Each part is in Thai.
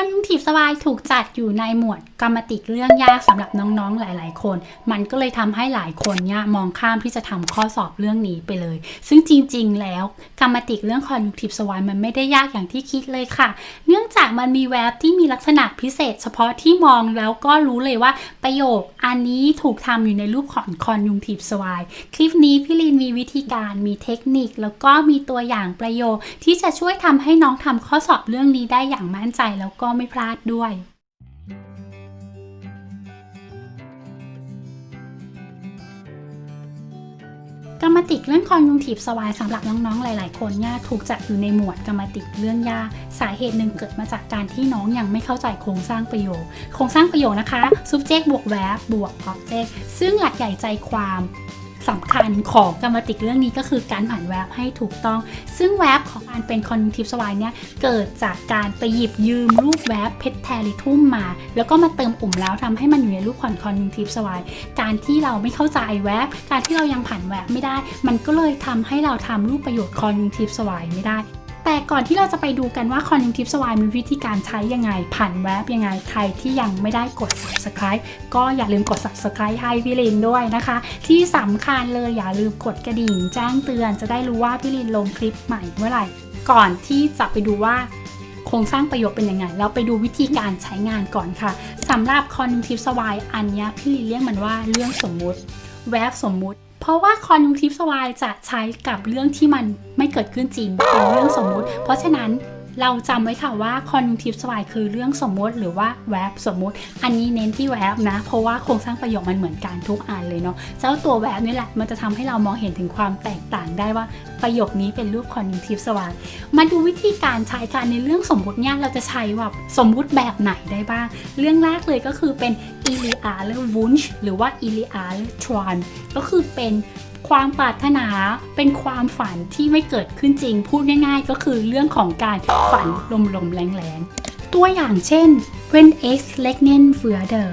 Conjunctive สวายถูกจัดอยู่ในหมวดกรรมติกเรื่องยากสำหรับน้องๆหลาย ๆ คน มันก็เลยทำให้หลายคนเนี่ยมองข้ามที่จะทำข้อสอบเรื่องนี้ไปเลย ซึ่งจริง ๆ แล้วกรรมติกเรื่อง Conjunctive สวายมันไม่ได้ยากอย่างที่คิดเลยค่ะ เนื่องจากมันมีแวบที่มีลักษณะพิเศษ เฉพาะที่มองแล้วก็รู้เลยว่าประโยคอันนี้ถูกทำอยู่ในรูปของ Conjunctive สวายคลิปนี้พี่ลินมีวิธีการมีเทคนิค แล้วก็มีตัวอย่างประโยคที่จะช่วยทำให้น้องทำข้อสอบเรื่องนี้ได้อย่างมั่นใจแล้วก็ไม่พลาดด้วย กรรมติกเรื่องคอนยุงทีฟสวายสำหรับน้องๆ หลาย ๆ คนเนี่ยถูกจัดอยู่ในหมวดกรรมติกเรื่องยากสาเหตุหนึ่งเกิดมาจากการที่น้องยังไม่เข้าใจโครงสร้างประโยค โครงสร้างประโยคนะคะ subject บวก verb บวก object ซึ่งหลักใหญ่ใจความ สำคัญของกรรมติกเรื่องนี้ก็คือการผ่านแวบให้ถูกต้อง ซึ่งแวบของการเป็นคอนทิฟสวายเนี่ยเกิดจากการไปหยิบยืมรูปแวบเพชรแทริทุ่มมา แล้วก็มาเติมอุ่มแล้วทำให้มันอยู่ในรูปของคอนทิฟสวายการที่เราไม่เข้าใจแวบการที่เรายังผ่านแวบไม่ได้ มันก็เลยทำให้เราทำรูปประโยชน์คอนทิฟสวายไม่ได้ แต่ก่อนที่เราจะไปดูกันว่าคอนยุงทีฟสวายมีวิธีการใช้ยังไง ผ่านแวบยังไง ใครที่ยังไม่ได้กด subscribe ก็อย่าลืมกด subscribe ให้พี่ลินด้วยนะคะ ที่สำคัญเลยอย่าลืมกดกระดิ่งแจ้งเตือนจะได้รู้ว่าพี่ลินลงคลิปใหม่เมื่อไหร่ ก่อนที่จะไปดูว่าโครงสร้างประโยคเป็นยังไง เราไปดูวิธีการใช้งานก่อนค่ะสำหรับ conjunctive สวายอันนี้พี่ลีเรียกมันว่าเรื่องสมมุติ แวบสมมุติ เพราะว่าคอนยุงทิฟสวายจะใช้กับเรื่องที่มันไม่เกิดขึ้นจริงเป็นเรื่องสมมุติ เพราะฉะนั้น เราจำไว้ค่ะว่า conjunctive สวายคือเรื่องสมมติหรือว่าแวบสมมติ อันนี้เน้นที่แวบนะ เพราะว่าโครงสร้างประโยคมันเหมือนกันทุกอันเลยเนาะเจ้าตัวแวบนี่แหละมันจะทำให้เรามองเห็นถึงความแตกต่างได้ว่าประโยคนี้เป็นรูป conjunctive สวายมาดูวิธีการใช้การในเรื่องสมมติเนี่ยเราจะใช้แบบสมมุติแบบไหนได้บ้าง เรื่องแรกเลยก็คือเป็น i l i a หรือ wunsch หรือว่า i l i a หรือ tron ก็คือเป็น ความปรารถนาเป็นความฝันที่ไม่เกิดขึ้นจริง พูดง่ายๆ ก็คือเรื่องของการฝันลมๆแรงๆ ตัวอย่างเช่น when es regnen würde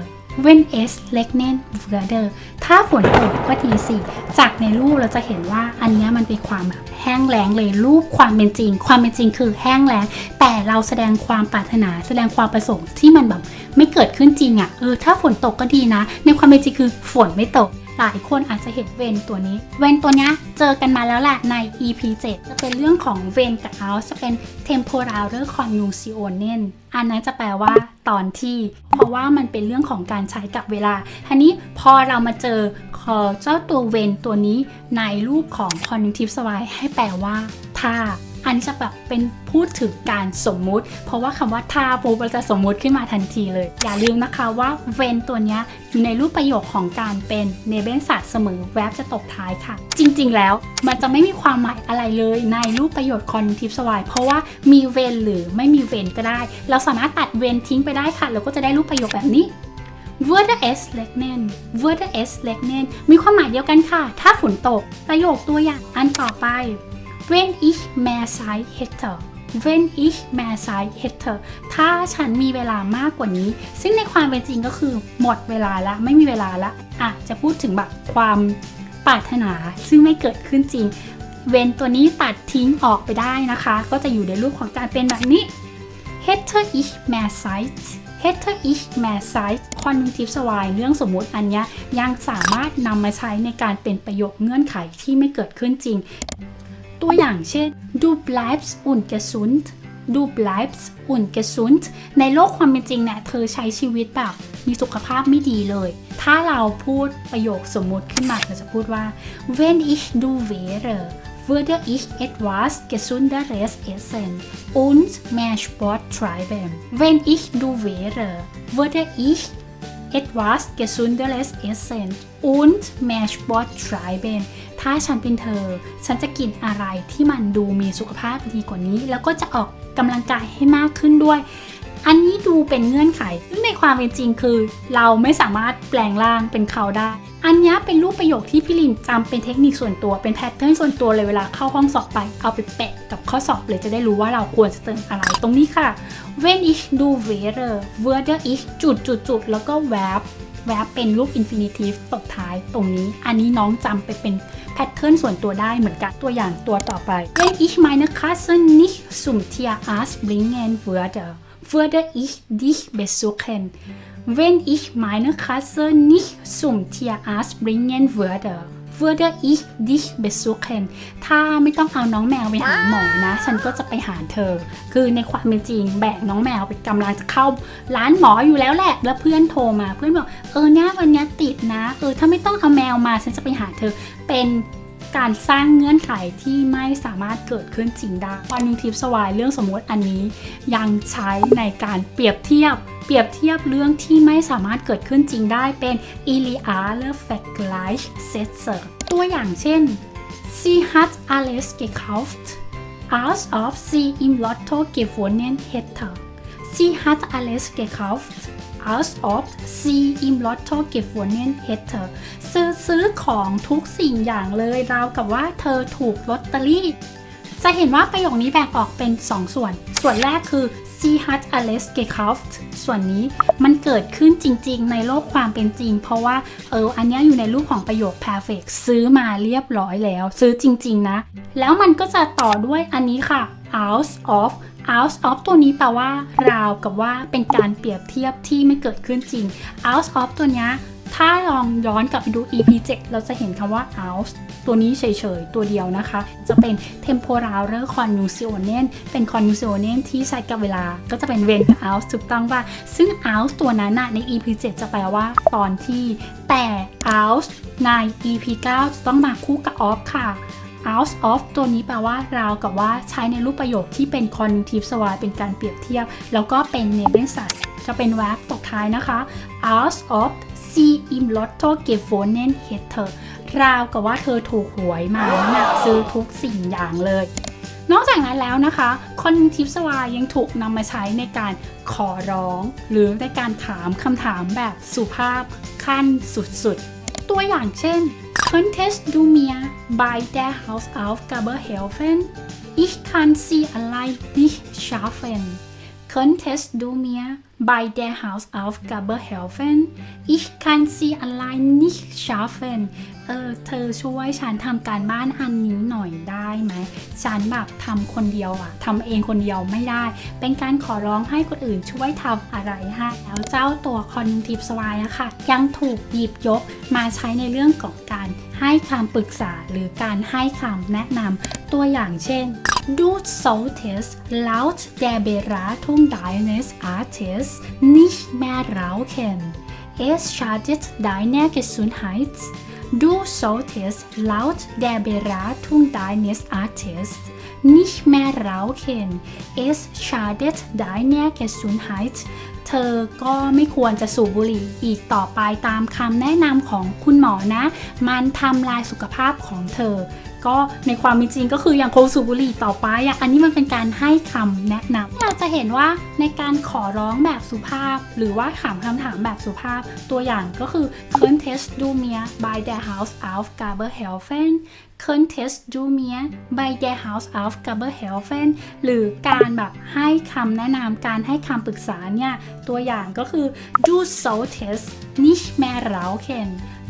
when es regnen würde ถ้าฝนตกก็ดีสิ จากในรูปเราจะเห็นว่าอันนี้มันเป็นความแบบแห้งแล้งเลยรูปความเป็นจริง ความเป็นจริงคือแห้งแล้ง แต่เราแสดงความปรารถนาแสดงความประสงค์ที่มันแบบไม่เกิดขึ้นจริงอะ่ะเออถ้าฝนตกก็ดีนะ ในความเป็นจริงคือฝนไม่ตก หลายคนอาจจะเห็นเวนตัวนี้ เวนตัวนี้เจอกันมาแล้วแหละใน EP 7 จะเป็นเรื่องของเวนกับเอาจะเป็น temporal conjunctionen อันนั้นจะแปลว่าตอนที่ เพราะว่ามันเป็นเรื่องของการใช้กับเวลาทีนี้พอเรามาเจอเอ่อเจ้าตัวเวนตัวนี้ในรูปของ conjunctive suffix ให้แปลว่าถ้า อันนี้จะแบบเป็นพูดถึงการสมมุติ เพราะว่าคำว่าถ้าปุ๊บเราจะสมมุติขึ้นมาทันทีเลย อย่าลืมนะคะว่าเวนตัวนี้อยู่ในรูปประโยคของการเป็นเนเบนสัตว์เสมอแวบจะตกท้ายค่ะ จริงๆแล้วมันจะไม่มีความหมายอะไรเลยในรูปประโยคคอนทิปสวายเพราะว่ามีเวนหรือไม่มีเวนก็ได้ เราสามารถตัดเวนทิ้งไปได้ค่ะแล้วก็จะได้รูปประโยคแบบนี้ würde es regnen würde es regnen มีความหมายเดียวกันค่ะ ถ้าฝนตก ประโยคตัวอย่างอันต่อไป wenn ich mehr Zeit hätte wenn ich mehr Zeit hätte ถ้าฉันมีเวลามากกว่านี้ ซึ่งในความเป็นจริงก็คือหมดเวลาละไม่มีเวลาละอะจะพูดถึงแบบความปรารถนาซึ่งไม่เกิดขึ้นจริง เวนตัวนี้ตัดทิ้งออกไปได้นะคะ ก็จะอยู่ในรูปของการเป็นแบบนี้ hätte ich mehr Zeit hätte ich mehr Zeit conjunctive สวายเรื่องสมมุติอันนี้ยังสามารถนำมาใช้ในการเป็นประโยคเงื่อนไขที่ไม่เกิดขึ้นจริง ตัวอย่างเช่น du bleibst ungesund du bleibst ungesund ในโลกความเป็นจริงเนี่ยเธอใช้ชีวิตแบบมีสุขภาพไม่ดีเลย ถ้าเราพูดประโยคสมมุติขึ้นมาเราจะพูดว่า wenn ich du wäre würde ich etwas gesunderes essen und mehr Sport treiben wenn ich du wäre würde ich etwas gesunderes essen und mehr Sport treiben ถ้าฉันเป็นเธอ ฉันจะกินอะไรที่มันดูมีสุขภาพดีกว่านี้ แล้วก็จะออกกำลังกายให้มากขึ้นด้วย อันนี้ดูเป็นเงื่อนไขซึ่งในความเป็นจริงคือ เราไม่สามารถแปลงร่างเป็นเขาได้ อันนี้เป็นรูปประโยคที่พี่ลินจำเป็นเทคนิคส่วนตัวเป็นแพทเทิร์นส่วนตัวเลยเวลาเข้าห้องสอบไป เอาไปแปะกับข้อสอบเลยจะได้รู้ว่าเราควรจะเติมอะไร ตรงนี้ค่ะ when ich du wäre würde ich จุดจุดจุดแล้วก็ verb แวบเป็นรูป infinitive ตบท้ายตรงนี้ อันนี้น้องจำไปเป็น แพทเทิร์นส่วนตัวได้เหมือนกันตัวอย่างตัวต่อไป Wenn ich meine Katzen nicht zum Tierarzt bringen würde würde ich dich besuchen Wenn ich meine Katze nicht zum Tierarzt bringen würde würde ich dich besuchen ถ้าไม่ต้องเอาน้องแมวไปหาหมอนะ ฉันก็จะไปหาเธอ คือในความเป็นจริงแบกน้องแมวไปกำลังจะเข้าร้านหมออยู่แล้วแหละ แล้วเพื่อนโทรมา เพื่อนบอก เออเนี่ยวันนี้ติดนะ เออถ้าไม่ต้องเอาแมวมา ฉันจะไปหาเธอ เป็นการสร้างเงื่อนไขที่ไม่สามารถเกิดขึ้นจริงได้วันนึงทิพย์สวายเรื่องสมมติอันนี้ ยังใช้ในการเปรียบเทียบ เปรียบเทียบเรื่องที่ไม่สามารถเกิดขึ้นจริงได้เป็น i l i a l e Vergleich Sätze ตัวอย่างเช่น Sie hat alles gekauft als ob sie im Lotto gewonnen hätte Sie hat alles gekauft als ob sie im Lotto gewonnen hätte ซื้อซื้อของทุกสิ่งอย่างเลยราวกับว่าเธอถูกลอตเตอรี่ จะเห็นว่าประโยคนี้แบ่งออกเป็น 2 ส่วน ส่วนแรกคือ sie hat alles gekauft ส่วนนี้มันเกิดขึ้นจริงๆ ในโลกความเป็นจริง เพราะว่าเอออันนี้อยู่ในรูปของประโยค perfect ซื้อมาเรียบร้อยแล้ว ซื้อจริงๆนะ แล้วมันก็จะต่อด้วยอันนี้ค่ะ out of out of ตัวนี้แปลว่าราวกับว่าเป็นการเปรียบเทียบที่ไม่เกิดขึ้นจริง out of ตัวนี้ถ้าลองย้อนกลับไปดู EP 7 เราจะเห็นคำว่า out ตัวนี้เฉยๆ ตัวเดียวนะคะ จะเป็น temporal conjunction เป็น conjunction ที่ใช้กับเวลา ก็จะเป็น when กับ out ถูกต้องว่าซึ่ง out ตัวนั้นนะใน EP 7 จะแปลว่าตอนที่ แต่ out ใน EP 9 จะต้องมาคู่กับ off ค่ะ out of ตัวนี้แปลว่าราวกับว่าใช้ในรูปประโยคที่เป็น conjunctive สวายเป็นการเปรียบเทียบ แล้วก็เป็น Nebensätze จะเป็น verb ตกท้ายนะคะ out of sie im Lotto gewonnen hätte ราวกับว่าเธอถูกหวยมาหนักซื้อทุกสิ่งอย่างเลย นอกจากนั้นแล้วนะคะ conjunctive สวายยังถูกนำมาใช้ในการขอร้อง หรือในการถามคำถามแบบสุภาพขั้นสุดๆ ตัวอย่างเช่น Könntest du mir bei der Hausaufgabe helfen? Ich kann sie allein nicht schaffen. Könntest du mir bei der Hausaufgabe helfen? Ich kann sie allein nicht schaffen. เออเธอช่วยฉันทำการบ้านอันนี้หน่อยได้ไหมฉันแบบทำคนเดียวอะทำเองคนเดียวไม่ได้ เป็นการขอร้องให้คนอื่นช่วยทำอะไรให้แล้วเจ้าตัวคอนทิปสวายอะค่ะยังถูกหยิบยกมาใช้ในเรื่องของการให้คำปรึกษาหรือการให้คำแนะนำตัวอย่างเช่น Du solltest laut der Beratung deines Arztes nicht mehr rauchen. Es schadet deiner Gesundheit. Du solltest laut der Beratung deines Arztes nicht mehr rauchen. Es schadet deiner Gesundheit. เธอก็ไม่ควรจะสูบบุหรี่อีกต่อไปตามคำแนะนำของคุณหมอนะ มันทำลายสุขภาพของเธอ ก็ในความเป็นจริงก็คืออยังคงสูบบุหรี่ต่อไปอะอันนี้มันเป็นการให้คำแนะนำเราจะเห็นว่าในการขอร้องแบบสุภาพ หรือว่าถามคำถามแบบสุภาพ ตัวอย่างก็คือ Könntest du mir bei der Hausaufgabe helfen Könntest du mir bei der Hausaufgabe helfen หรือการแบบให้คำแนะนำการให้คำปรึกษาเนี่ย ตัวอย่างก็คือ Du solltest nicht mehr rauchen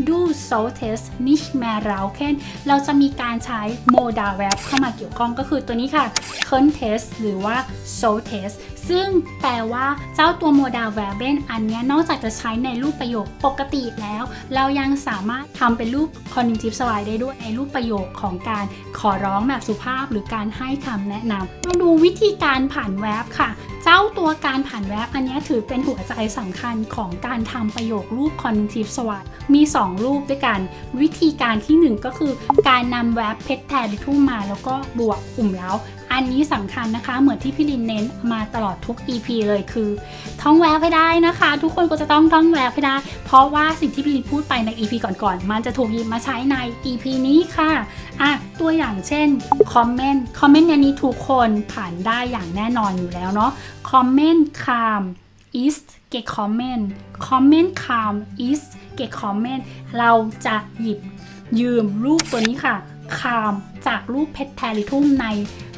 Du solltest nicht mehr rauchen เราจะมีการใช้ modal verb เข้ามาเกี่ยวข้องก็คือตัวนี้ค่ะ contest หรือว่า solltest ซึ่งแปลว่าเจ้าตัว modal verb อันนี้นอกจากจะใช้ในรูปประโยคปกติแล้ว เรายังสามารถทำเป็นรูป conjunctive slide ได้ด้วยในรูปประโยคของการขอร้องแบบสุภาพ หรือการให้คำแนะนำมาดูวิธีการผ่านแวบค่ะ เจ้าตัวการผ่านแวบอันนี้ถือเป็นหัวใจสำคัญของการทำประโยครูป conjunctive slide มี 2 รูปด้วยกัน วิธีการที่ 1 ก็คือ การนำแวบเพชรแทนทุ่มมาแล้วก็บวกกลุ่มแล้ว อันนี้สำคัญนะคะ เหมือนที่พี่ลินเน้นมาตลอดทุก EP เลยคือ ท่องแวบให้ได้นะคะ ทุกคนก็จะต้องท่องแวบให้ได้ เพราะว่าสิ่งที่พี่ลินพูดไปใน EP ก่อนๆมันจะถูกหยิบมาใช้ใน EP นี้ค่ะอะตัวอย่างเช่นคอมเมนต์คอมเมนต์อันนี้ทุกคนผ่านได้อย่างแน่นอนอยู่แล้วเนาะคอมเมนต์คาม is gekommen comment calm is gekommen เราจะหยิบยืมรูปตัวนี้ค่ะ คามจากรูปเพชรแทริทุ่มใน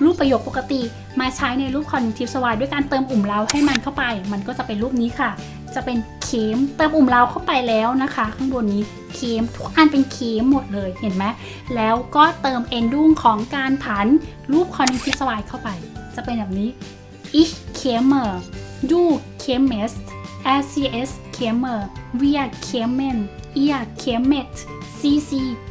รูปประโยคปกติ มาใช้ในรูปคอนยูทิฟสวายด้วยการเติมอุ่มเล้าให้มันเข้าไป มันก็จะเป็นรูปนี้ค่ะ จะเป็นเข็มเติมอุ่มเล้าเข้าไปแล้วนะคะ ข้างบนนี้เข็มทุกอันเป็นเข็มหมดเลยเห็นไหมแล้วก็เติมเอนดุ้งของการผันรูปคอนยูทิฟสวายเข้าไป จะเป็นแบบนี้ ich käme du kämest RCS käme wir kämen ihr kämet CC kämen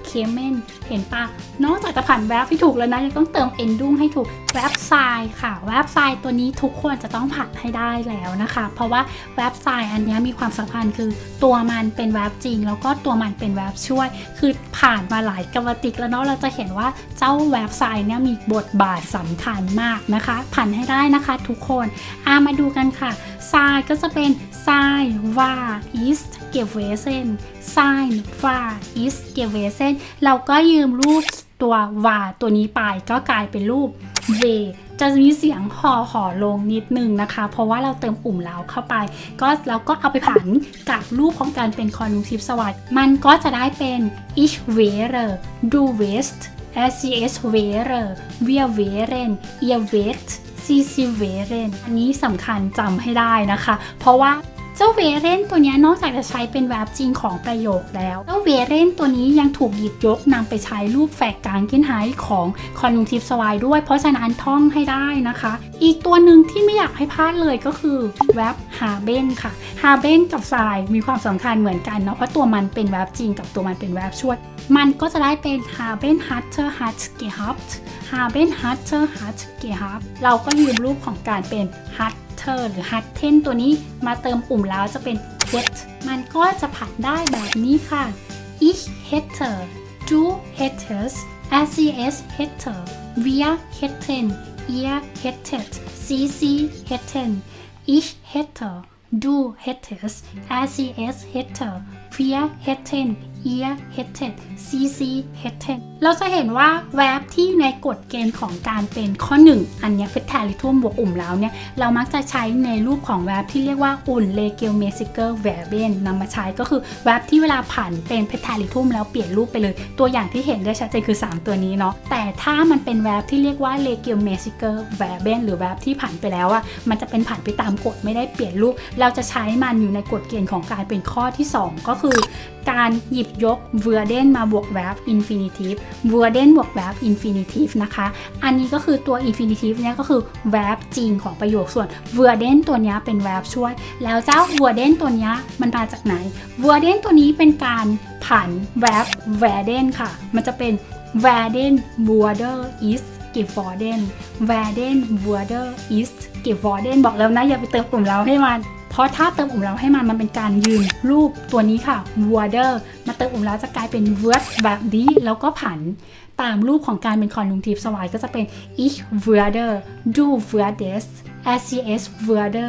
เห็นปะนอกจากจะผ่านแวบให้ถูกแล้วนะ ยังต้องเติม endung ให้ถูกแวบไซน์ค่ะ แวบไซน์ตัวนี้ทุกคนจะต้องผ่านให้ได้แล้วนะคะ เพราะว่าแวบไซน์อันนี้มีความสำคัญคือตัวมันเป็นแวบจริง แล้วก็ตัวมันเป็นแวบช่วย คือผ่านมาหลายกรรมติกแล้วเนาะเราจะเห็นว่าเจ้าแวบไซน์เนี่ยมีบทบาทสำคัญมากนะคะ ผ่านให้ได้นะคะ ทุกคนอามาดูกันค่ะไซน์ก็จะเป็นไซน์ว่า ist gewesen ไซน์ว่า ist gewesen เราก็ยืมรูปตัววาตัวนี้ไปก็กลายเป็นรูป v จะมีเสียงห่อห่อลงนิดนึงนะคะ เพราะว่าเราเติมอุ่มเล้าเข้าไป ก็เราก็เอาไปผันกับรูปของการเป็นคอนยูทิฟสวัสด์มันก็จะได้เป็น ich wäre du west SCS wäre wir wären ihr wärt CC wären อันนี้สำคัญจำให้ได้นะคะ เพราะว่า เจ้าเวเรนตัวนี้นอกจากจะใช้เป็นแวบจริงของประโยคแล้ว เจ้าเวเรนตัวนี้ยังถูกหยิบยกนำไปใช้รูปแฝกกลางกินหายของคอนยูทิฟสวายด้วย เพราะฉะนั้นท่องให้ได้นะคะ อีกตัวหนึ่งที่ไม่อยากให้พลาดเลยก็คือแวบฮาเบนค่ะฮาเบนกับทรายมีความสำคัญเหมือนกันเนาะเพราะตัวมันเป็นแวบจริงกับตัวมันเป็นแวบช่วย มันก็จะได้เป็น haben hatte hat gehabt haben hatte hat gehabt เราก็ยืมรูปของการเป็นฮัต hatte หรือ hatten ตัวนี้มาเติมอุ่มแล้วจะเป็น get มันก็จะผันได้แบบนี้ค่ะ ich hätte du hättest RCS hätte wir hätten ihr hättet CC hätten ich hätte du hättest RCS hätte wir hätten ihr hättet CC hätten เราจะเห็นว่าแวบที่ในกฎเกณฑ์ของการเป็นข้อ 1 อันนี้เป็นแทลิทุ่มบวกอุ่มแล้วเนี่ย เรามักจะใช้ในรูปของแวบที่เรียกว่าอุ่นเลเกลเมซิเกอร์แวเบนนำมาใช้ก็คือแวบที่เวลาผ่านเป็นเพทลิทุ่มแล้วเปลี่ยนรูปไปเลย ตัวอย่างที่เห็นได้ชัดเจนคือ 3 ตัวนี้เนาะแต่ถ้ามันเป็นแวบที่เรียกว่าเลเกลเมซิเกอร์แวเบนหรือแวบที่ผ่านไปแล้วอะมันจะเป็นผ่านไปตามกฎไม่ได้เปลี่ยนรูป เราจะใช้มันอยู่ในกฎเกณฑ์ของการเป็นข้อที่ 2 ก็คือ การหยิบยก v e r d e n มาบวก verb infinitive v e r d e n บวก verb infinitive นะคะ อันนี้ก็คือตัว infinitive เนี่ยก็คือ verb จริงของประโยคส่วน v e r d e n ตัวนี้เป็น verb ช่วย แล้วเจ้า v e r d e n ตัวนี้มันมาจากไหน v e r d e n ตัวนี้เป็นการผัน verb v e r d e n ค่ะ มันจะเป็น v e r d e n w o r d e r is geworden v e r d e n w o r d e r is geworden บอกแล้วนะอย่าไปเติมกลุ่มเราให้มัน ราะถ้าเติมอุ่มเล้าให้มันมันเป็นการยืนรูปตัวนี้ค่ะ water มาเติมอุ่มแล้วจะกลายเป็น word แบบนี้แล้วก็ผันตามรูปของการเป็นคอนลุงทีฟสวายก็จะเป็น ich würde du würdest SCS würde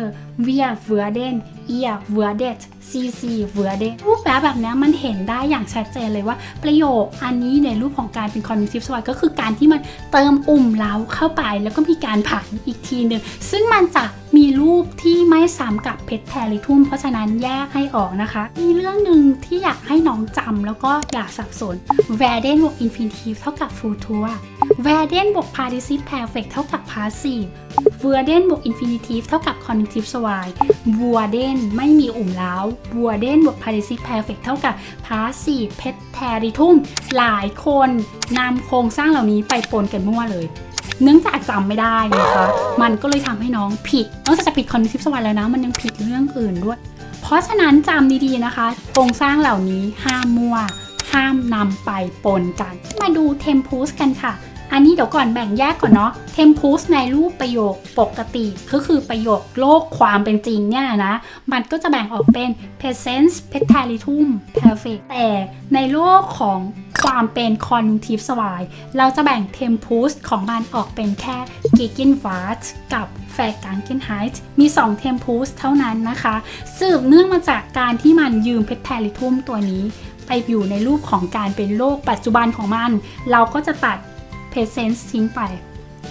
wir würden ihr würdet CC würde รูปแบบแบบนี้มันเห็นได้อย่างชัดเจนเลยว่าประโยคอันนี้ในรูปของการเป็น conjunctive สวายก็คือการที่มันเติมอุ่มเล้าเข้าไป แล้วก็มีการผันอีกทีหนึ่งซึ่งมันจะมีรูปที่ไม่ซ้ำกับเพชรแทริทุ่มเพราะฉะนั้นแยกให้ออกนะคะ มีเรื่องหนึ่งที่อยากให้น้องจำแล้วก็อย่าสับสน werden บวก infinitive เท่ากับ future werden บวก participle perfect เท่ากับ passive werden บวก infinitive เท่ากับ conjunctive สวาย werden ไม่มีอุ่มเล้า werden บวก participle perfect เท่ากับ passive preteritum หลายคนนำโครงสร้างเหล่านี้ไปปนกันมั่วเลย เนื่องจากจำไม่ได้นะคะ มันก็เลยทำให้น้องผิด นอกจากจะผิด conjunctive สวายแล้วนะ มันยังผิดเรื่องอื่นด้วย เพราะฉะนั้นจำดีๆนะคะ โครงสร้างเหล่านี้ห้ามมั่ว ห้ามนำไปปนกัน มาดู tempus กันค่ะ อันนี้เดี๋ยวก่อนแบ่งแยกก่อนเนาะ tempus ในรูปประโยคปกติก็คือประโยคโลกความเป็นจริงเนี่ยนะ มันก็จะแบ่งออกเป็น present petalitum perfect แต่ในโลกของความเป็น conjunctive สวายเราจะแบ่ง tempus ของมันออกเป็นแค่ gegenwart กับ vergangenheit มี 2 tempus เท่านั้นนะคะ สืบเนื่องมาจากการที่มันยืม petalitum ตัวนี้ ไปอยู่ในรูปของการเป็นโลกปัจจุบันของมัน เราก็จะตัด present ทิ้งไป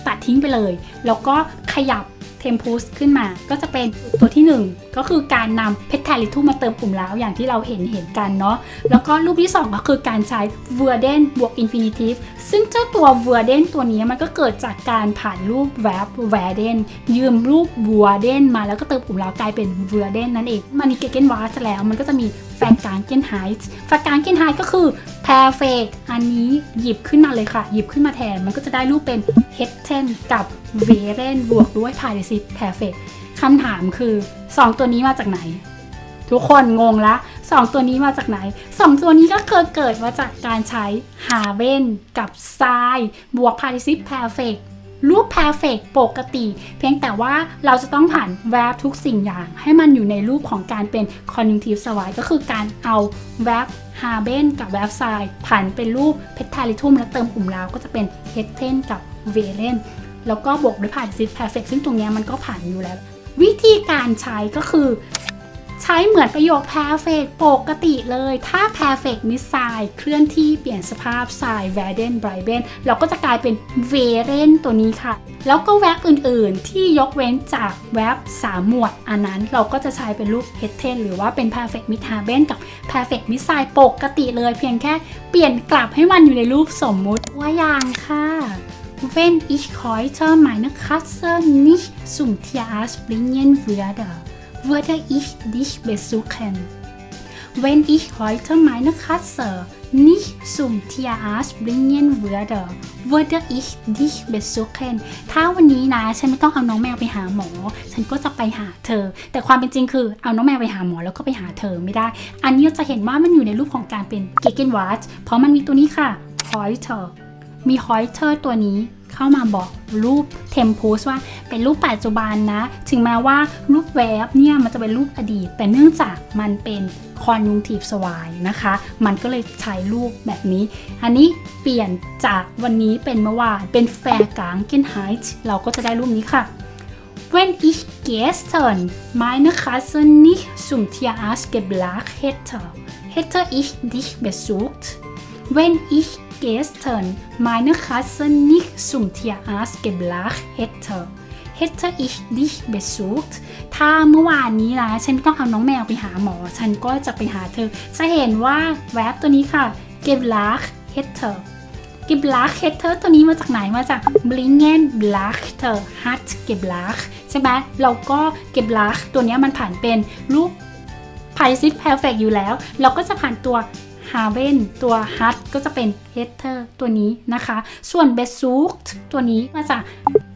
ตัดทิ้งไปเลย แล้วก็ขยับ tempus ขึ้นมา ก็จะเป็นตัวที่ 1 ก็คือการนำ petalitum มาเติมปุ่มแล้วอย่างที่เราเห็นเห็นกันเนาะแล้วก็รูปที่ 2 ก็คือการใช้ verden บวก infinitive ซึ่งเจ้าตัว verden ตัวนี้มันก็เกิดจากการผ่านรูป verb verden ยืมรูป verden มาแล้วก็เติมปุ่มแล้วกลายเป็น verden นั่นเองมันมี gegenwart แล้วมันก็จะมีแฟนการเกนไฮส์แฟนการเกนไฮก็คือ perfect อันนี้หยิบขึ้นมาเลยค่ะ หยิบขึ้นมาแทน มันก็จะได้รูปเป็น h e t t e n กับ v e r e n บวกด้วย participle perfect คำถามคือ 2 ตัวนี้มาจากไหน ทุกคนงงละ 2 ตัวนี้มาจากไหน 2 ตัวนี้ก็เคยเกิดมาจากการใช้ haven กับ s i บวก participle perfect รูป perfect ปกติ เพียงแต่ว่าเราจะต้องผ่าน verb ทุกสิ่งอย่าง ให้มันอยู่ในรูปของการเป็น conjunctive suffix ก็คือการเอา verb haben กับ verb sign ผ่านเป็นรูป petalitum แล้วเติมปุ่มแล้วก็จะเป็น hetten กับ velen แล้วก็บวกด้วย participle perfect ซึ่งตรงเนี้ยมันก็ผ่านอยู่แล้ว วิธีการใช้ก็คือ ใช้เหมือนประโยค perfect ปกติเลย ถ้า perfect มิสไซเคลื่อนที่เปลี่ยนสภาพ sign werden bleiben เราก็จะกลายเป็น veren ตัวนี้ค่ะ แล้วก็แวบอื่นๆ ที่ยกเว้นจากแวบ3หมวด อันนั้นเราก็จะใช้เป็นรูป h e t e n หรือว่าเป็น perfect mit haben กับ perfect มิสไซปกติเลย เพียงแค่เปลี่ยนกลับให้มันอยู่ในรูปสมมุติว่าอย่างค่ะ Wenn ich heute meine Katze nicht zum Tierarzt bringen würde, würde ich dich besuchen. Wenn ich heute meine Katze nicht zum Tierarzt bringen würde, würde ich dich besuchen. ถ้าวันนี้นะ ฉันไม่ต้องเอาน้องแมวไปหาหมอ ฉันก็จะไปหาเธอ แต่ความเป็นจริงคือเอาน้องแมวไปหาหมอแล้วก็ไปหาเธอไม่ได้ อันนี้จะเห็นว่ามันอยู่ในรูปของการเป็น Gegenwart เพราะมันมีตัวนี้ค่ะ heute มี heute ตัวนี้ เข้ามาบอกรูป tempus ว่าเป็นรูปปัจจุบันนะ ถึงแม้ว่ารูปแวบเนี่ยมันจะเป็นรูปอดีต แต่เนื่องจากมันเป็น conjunctive สวายนะคะ มันก็เลยใช้รูปแบบนี้ อันนี้เปลี่ยนจากวันนี้เป็นเมื่อวานเป็น Vergangenheit เราก็จะได้รูปนี้ค่ะ Wenn ich gestern meine Katze nicht zum Tierarzt gebracht hätte, hätte ich dich besucht. Wenn ich gestern meine Katze nicht zum Tierarzt gebracht hätte, hätte ich dich besucht. ถ้าเมื่อวานนี้นะฉันต้องเอาน้องแมวไปหาหมอ ฉันก็จะไปหาเธอ จะเห็นว่าแวบตัวนี้ค่ะ gebracht hätte กิบลักเฮเทอร์ตัวนี้มาจากไหน มาจาก bringen blacht hat gebracht ใช่ไหมเราก็เก็บลักตัวนี้มันผ่านเป็นรูป participle perfect อยู่แล้ว เราก็จะผ่านตัว haben ตัว hat ก็จะเป็น heter ตัวนี้นะคะ ส่วน besucht ตัวนี้มาจาก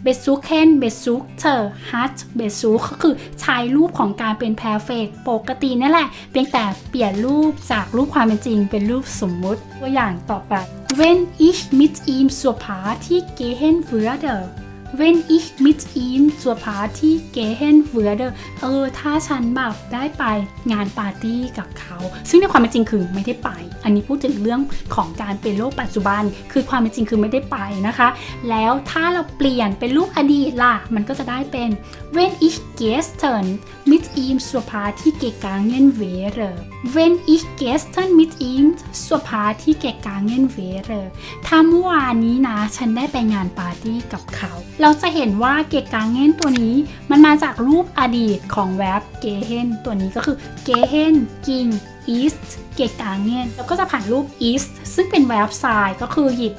besuchen besuchter hat besuch ก็คือใช้รูปของการเป็น perfect ปกตินั่นแหละ เพียงแต่เปลี่ยนรูปจากรูปความเป็นจริง เป็นรูปสมมุติตัวอย่างต่อไป Wenn ich mit ihm zur Party gehen würde Wenn ich mit ihm zur Party gehen würde เออ ถ้าฉันแบบได้ไปงานปาร์ตี้กับเขา ซึ่งในความเป็นจริงคือไม่ได้ไป อันนี้พูดถึงเรื่องของการเป็นโลกปัจจุบัน คือความเป็นจริงคือไม่ได้ไปนะคะ แล้วถ้าเราเปลี่ยนเป็นรูปอดีตล่ะ มันก็จะได้เป็น Wenn ich gestern mit ihm zur Party gegangen wäre Wenn ich gestern mit ihm zur Party gegangen wäre ถ้าเมื่อวานนี้นะ ฉันได้ไปงานปาร์ตี้กับเขา เราจะเห็นว่าเกกางเงนตัวนี้ มันมาจากรูปอดีตของแวบเกเฮนตัวนี้ก็คือเกเฮนกิง east เกกางเงนแล้วก็จะผ่านรูป east ซึ่งเป็นแวบไซด์ก็คือหยิบ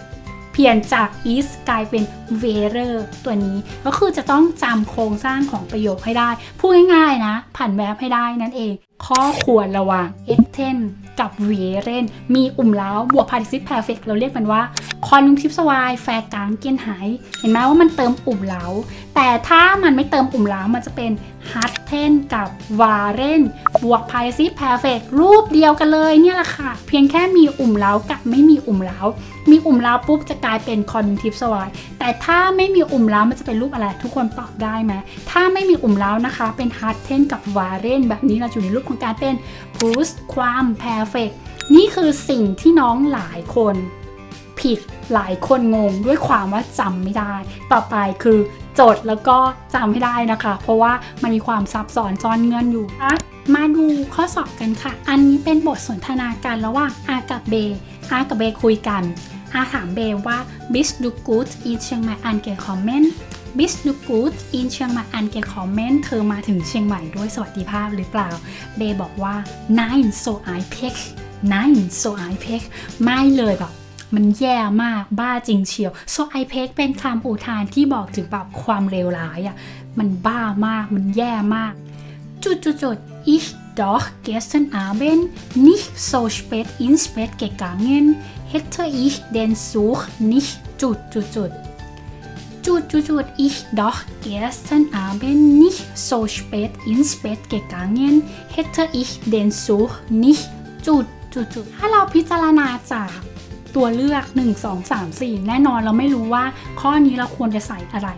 เปลี่ยนจาก is กลายเป็น w e r e r ตัวนี้ ก็คือจะต้องจำโครงสร้างของประโยคให้ได้ พูดง่ายๆนะ ผ่านแวบให้ได้นั่นเอง ข้อควรระว่าง etten กับ wearen มีอุ่มเล้าบวก participle perfect เราเรียกมันว่า conjunctive สวายแฟกางเกียนหาย เห็นไหมว่ามันเติมอุ่มเล้า แต่ถ้ามันไม่เติมอุ่มเล้ามันจะเป็น harten กับ waren บวก participle perfect รูปเดียวกันเลยเนี่ยแหละค่ะ เพียงแค่มีอุ่มเล้ากับไม่มีอุ่มเล้า มีอุ่มเล้าปุ๊บจะกลายเป็น conjunctive สวายแต่ถ้าไม่มีอุ่มเล้ามันจะเป็นรูปอะไร ทุกคนตอบได้ไหมถ้าไม่มีอุ่มเล้านะคะ เป็น harten กับ waren แบบนี้เราอยู่ในรูปของการเป็น plus ความ perfect นี่คือสิ่งที่น้องหลายคนผิดหลายคนงงด้วยความว่าจำไม่ได้ ต่อไปคือโจทย์แล้วก็จำให้ได้นะคะ เพราะว่ามันมีความซับซ้อนซ่อนเงื่อนอยู่อะมาดูข้อสอบกันค่ะ อันนี้เป็นบทสนทนากันระหว่างอากับเบอากับเบคุยกันอาถามเบว่า Bist du gut in Chiang Mai angekommen bist บิสนูกูดอินเชียงใหม่อันเกคอมเมนต์เธอมาถึงเชียงใหม่ด้วยสวัสดิภาพหรือเปล่า เบย์บอกว่า nein so I pick nein so I pick ไม่เลยแบบมันแย่มากบ้าจริงเชียว so I pick เป็นคำอุทานที่บอกถึงแบบความเลวร้ายอะ่ะ มันบ้ามากมันแย่มาก จุดจุดจุด ich doch gestern Abend nicht so spät ins Bett gegangen hätte ich den Such nicht จุดจุดจุด จุดจุดจุด ich doch gestern Abend nicht so spät ins Bett gegangen hätte ich den Such nicht จุดจุดจุดถ้าเราพิจารณาจากตัวเลือก 1 2 3 4 แน่นอนเราไม่รู้ว่าข้อนี้เราควรจะใส่อะไร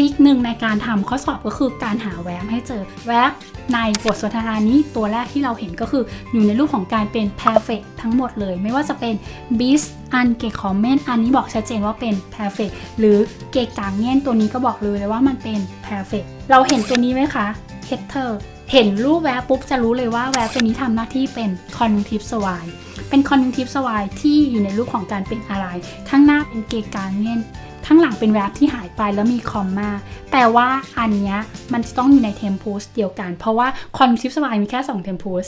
ริคหนึ่งในการทำข้อสอบก็คือการหาแวบให้เจอแวบในบทสนทนานี้ตัวแรกที่เราเห็นก็คืออยู่ในรูปของการเป็น perfect ทั้งหมดเลย ไม่ว่าจะเป็น bis อันเกคอมเมนอันนี้บอกชัดเจนว่าเป็น perfect หรือเกกางเง่นตัวนี้ก็บอกเลยว่ามันเป็น perfect เราเห็นตัวนี้ไหมคะ header เห็นรูปแวบปุ๊บจะรู้เลยว่าแวบตัวนี้ทำหน้าที่เป็น conjunctive swine เป็น conjunctive swine ที่อยู่ในรูปของการเป็นอะไร ข้างหน้าเป็นเกกางเง่น ข้างหลังเป็นแวบที่หายไปแล้วมีคอมมา แต่ว่าอันเนี้ยมันจะต้องอยู่ในเทมโพสเดียวกัน เพราะว่าคอนทิปสบายมีแค่2เทมโพส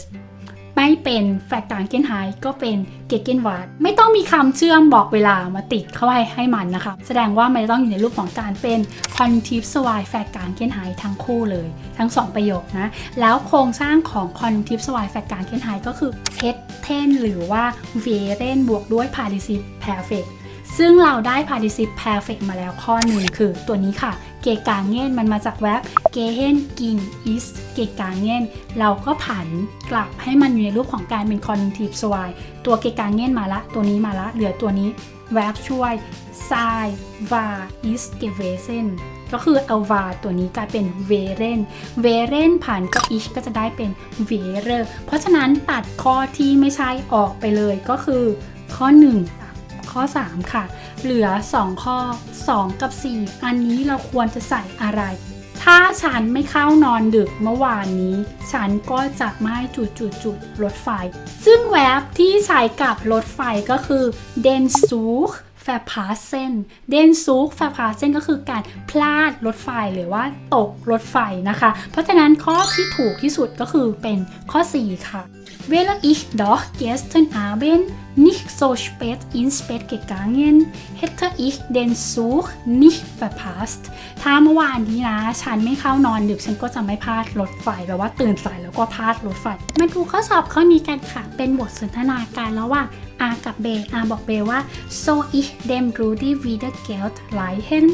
ไม่เป็นแฟกต่างเกนไฮก็เป็นเกเกนวาดไม่ต้องมีคำเชื่อมบอกเวลามาติดเข้าไปให้มันนะคะ แสดงว่ามันจะต้องอยู่ในรูปของการเป็นคอนทิปสวายแฟกต่างเกนไฮทั้งคู่เลย ทั้ง 2 ประโยคนะ แล้วโครงสร้างของคอนทิปสวายแฟกต่างเกนไฮก็คือเฮดเทนหรือว่าเวเรนบวกด้วย participle perfect ซึ่งเราได้ participle perfect มาแล้วข้อหนึ่งคือตัวนี้ค่ะ เกกาเง่นมันมาจากแวบเกเฮนกินอิสเกกาเง่นเราก็ผันกลับให้มันอยู่ในรูปของการเป็น conjunctive swai ตัวเกกาเง่นมาละ ตัวนี้มาละ เหลือตัวนี้แวบช่วย sai va is gewesen ก็คือเอา va ตัวนี้กลายเป็น veren veren ผ่านกับ ich ก็จะได้เป็น vere เพราะฉะนั้นตัดข้อที่ไม่ใช่ออกไปเลยก็คือข้อ 1 ข้อ 3 ค่ะ เหลือ 2 ข้อ 2 กับ 4 อันนี้เราควรจะใส่อะไร ถ้าฉันไม่เข้านอนดึกเมื่อวานนี้ ฉันก็จะไม่จุดจุดจุดรถไฟ ซึ่งแวบที่ใช้กับรถไฟก็คือ den Zug verpassen den Zug verpassen ก็คือการพลาดรถไฟหรือว่าตกรถไฟนะคะ เพราะฉะนั้นข้อที่ถูกที่สุดก็คือเป็นข้อ 4 ค่ะ Wäre ich doch gestern Abend nicht so spät ins Bett gegangen, hätte ich den Zug nicht verpasst. ถ้าเมื่อวานนี้นะ ฉันไม่เข้านอนดึกฉันก็จะไม่พลาดรถไฟแปลว่าตื่นสายแล้วก็พลาดรถไฟ มาดูข้อสอบข้อนี้กันค่ะ เป็นบทสนทนาการระหว่างอากับเบอาบอกเบว่า so ich dem Rudi wieder Geld leihen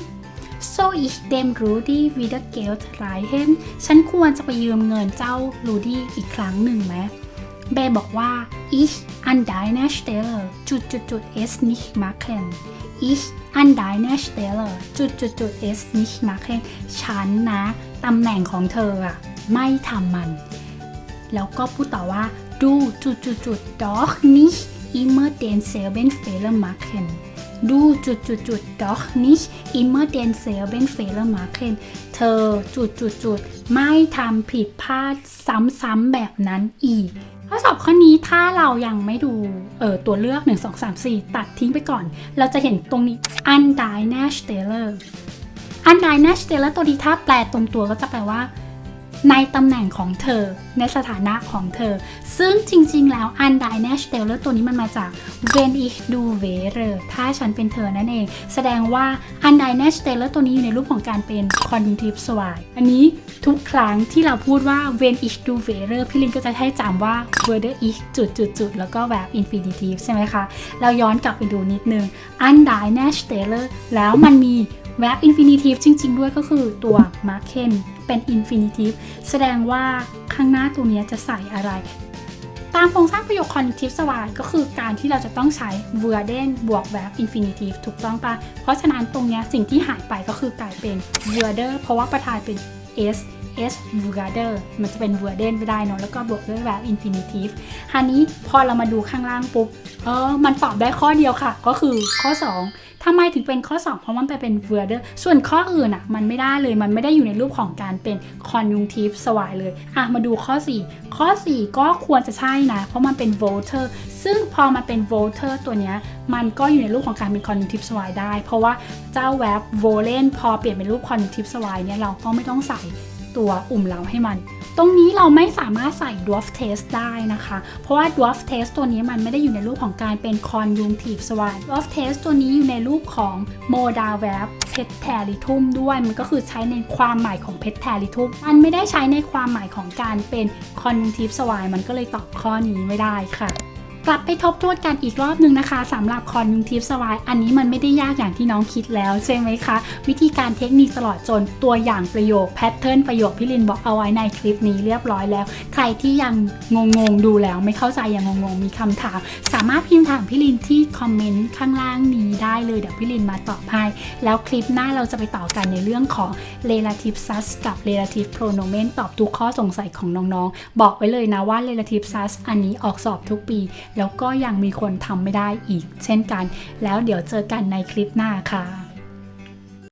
so ich dem Rudi wieder Geld leihen ฉันควรจะไปยืมเงินเจ้ารูดี้อีกครั้งหนึ่งไหม เบย์บอกว่า ich an deiner Stelle จุดจุดจุด es nicht machen ich an deiner Stelle จุดจุดจุด es nicht machen ฉันนะตำแหน่งของเธออะไม่ทำมัน แล้วก็พูดต่อว่า du จุดจุดจุด doch nicht immer denselben Fehler machen du จุดจุดจุด doch nicht immer denselben Fehler machen เธอจุดจุดจุดไม่ทำผิดพลาดซ้ำๆแบบนั้นอีก ข้อสอบข้อนี้ถ้าเรายังไม่ดูเออตัวเลือก 1 2 3 4 ตัดทิ้งไปก่อน เราจะเห็นตรงนี้ un d i n a s t e l l e r un d i n a s t e l l e r ตัวนี้ถ้าแปลตรงตัวก็จะแปลว่า ในตำแหน่งของเธอ ในสถานะของเธอ ซึ่งจริงๆ แล้ว un d i n a s t e l l e r ตัวนี้มันมาจาก when ich du wäre ถ้าฉันเป็นเธอนั่นเอง แสดงว่า un d i n a s t e l l e r ตัวนี้อยู่ในรูปของการเป็น conjunctive swai อันนี้ทุกครั้งที่เราพูดว่า when ich du wäre พี่ลินก็จะให้จำว่า were ich จุดจุดจุดแล้วก็แบบ infinitive ใช่ไหมคะ เราย้อนกลับไปดูนิดนึง un d i n a s t e l l e r แล้วมันมี แวบ infinitive จริง ๆ ด้วยก็คือตัว maken เป็น infinitive แสดงว่าข้างหน้าตัวนี้จะใส่อะไร ตามโครงสร้างประโยค connective สวายก็คือการที่เราจะต้องใช้ werden บวก verb infinitive ถูกต้องปะเพราะฉะนั้นตรงเนี้ยสิ่งที่หายไปก็คือกลายเป็น were เพราะว่าประธานเป็น s s v u r d e r มันจะเป็น v u r d e n ไปได้เนอะแล้วก็บวกด้วย verb infinitive ฮันนี้พอเรามาดูข้างล่างปุ๊บเออมันตอบได้ข้อเดียวค่ะ ก็คือข้อ 2ทำไมถึงเป็นข้อ 2 เพราะมันไปเป็น v u r d e r ส่วนข้ออื่นอะมันไม่ได้เลยมันไม่ได้อยู่ในรูปของการเป็น conjunctive สวายเลยอะมาดูข้อ 4 ข้อ 4 ก็ควรจะใช่นะ เพราะมันเป็น voter ซึ่งพอมันเป็น voter ตัวเนี้ยมันก็อยู่ในรูปของการเป็น conjunctive สวายได้ เพราะว่าเจ้า verb volen พอเปลี่ยนเป็นรูป conjunctive สวายเนี่ยเราก็ไม่ต้องใส่ ตัวอุ่มเราให้มัน ตรงนี้เราไม่สามารถใส่ dwarf test ได้นะคะ เพราะว่า dwarf test ตัวนี้มันไม่ได้อยู่ในรูปของการเป็น conjunctive สวาย dwarf test ตัวนี้อยู่ในรูปของ modal verb petalitum ด้วย มันก็คือใช้ในความหมายของ petalitum มันไม่ได้ใช้ในความหมายของการเป็น conjunctive สวายมันก็เลยตอบข้อนี้ไม่ได้ค่ะ กลับไปทบทวนกันอีกรอบหนึ่งนะคะสำหรับ conjunctive สวายอันนี้มันไม่ได้ยากอย่างที่น้องคิดแล้วใช่ไหมคะ วิธีการเทคนิคตลอดจนตัวอย่างประโยคแพทเทิร์นประโยคพี่ลินบอกเอาไว้ในคลิปนี้เรียบร้อยแล้ว ใครที่ยังงงๆดูแล้วไม่เข้าใจยังงงๆมีคำถาม สามารถพิมพ์ถามพี่ลินที่คอมเมนต์ข้างล่างนี้ได้เลยเดี๋ยวพี่ลินมาตอบให้แล้วคลิปหน้าเราจะไปต่อกันในเรื่องของ relative sus กับ relative pronomen ตอบทุกข้อสงสัยของน้องๆ บอกไว้เลยนะว่า relative sus อันนี้ออกสอบทุกปีแล้วก็ยังมีคนทำไม่ได้อีก เช่นกัน แล้วเดี๋ยวเจอกันในคลิปหน้าค่ะ